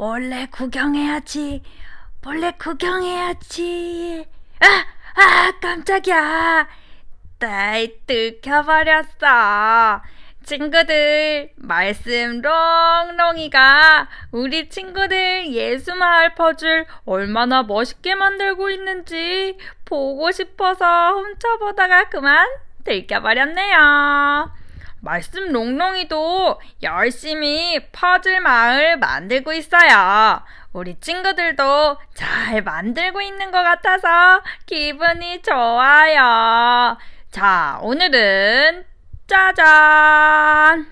몰래 구경해야지. 몰래 구경해야지. 아, 아, 깜짝이야. 나이 들켜버렸어. 친구들, 말씀 롱롱이가 우리 친구들 예수마을 퍼즐 얼마나 멋있게 만들고 있는지 보고 싶어서 훔쳐보다가 그만 들켜버렸네요. 말씀 롱롱이도 열심히 퍼즐 마을 만들고 있어요. 우리 친구들도 잘 만들고 있는 것 같아서 기분이 좋아요. 자, 오늘은 짜잔!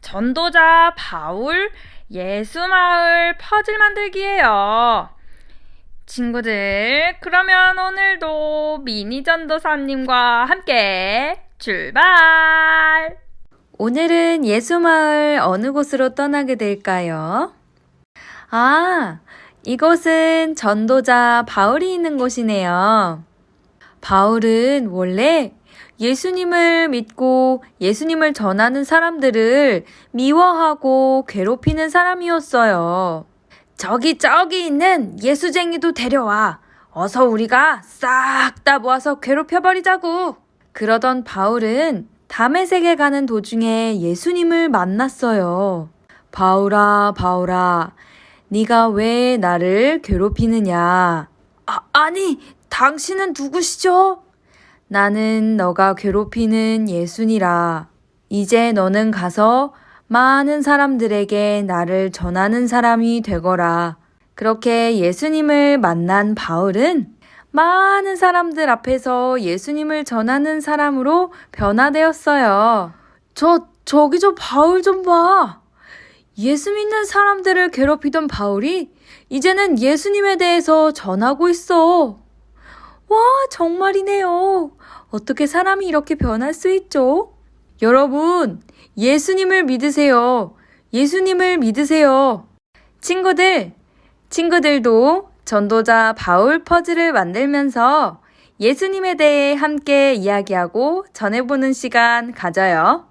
전도자 바울 예수마을 퍼즐 만들기예요. 친구들, 그러면 오늘도 미니 전도사님과 함께 출발! 오늘은 예수마을 어느 곳으로 떠나게 될까요? 아, 이곳은 전도자 바울이 있는 곳이네요. 바울은 원래 예수님을 믿고 예수님을 전하는 사람들을 미워하고 괴롭히는 사람이었어요. 저기 저기 있는 예수쟁이도 데려와. 어서 우리가 싹 다 모아서 괴롭혀버리자고. 그러던 바울은 담에색에 가는 도중에 예수님을 만났어요. 바울아, 바울아, 네가 왜 나를 괴롭히느냐? 아, 아니, 당신은 누구시죠? 나는 너가 괴롭히는 예수니라. 이제 너는 가서 많은 사람들에게 나를 전하는 사람이 되거라. 그렇게 예수님을 만난 바울은 많은 사람들 앞에서 예수님을 전하는 사람으로 변화되었어요. 저, 저기 저 바울 좀 봐. 예수 믿는 사람들을 괴롭히던 바울이 이제는 예수님에 대해서 전하고 있어. 와, 정말이네요. 어떻게 사람이 이렇게 변할 수 있죠? 여러분, 예수님을 믿으세요. 예수님을 믿으세요. 친구들, 친구들도 전도자 바울 퍼즐을 만들면서 예수님에 대해 함께 이야기하고 전해보는 시간 가져요.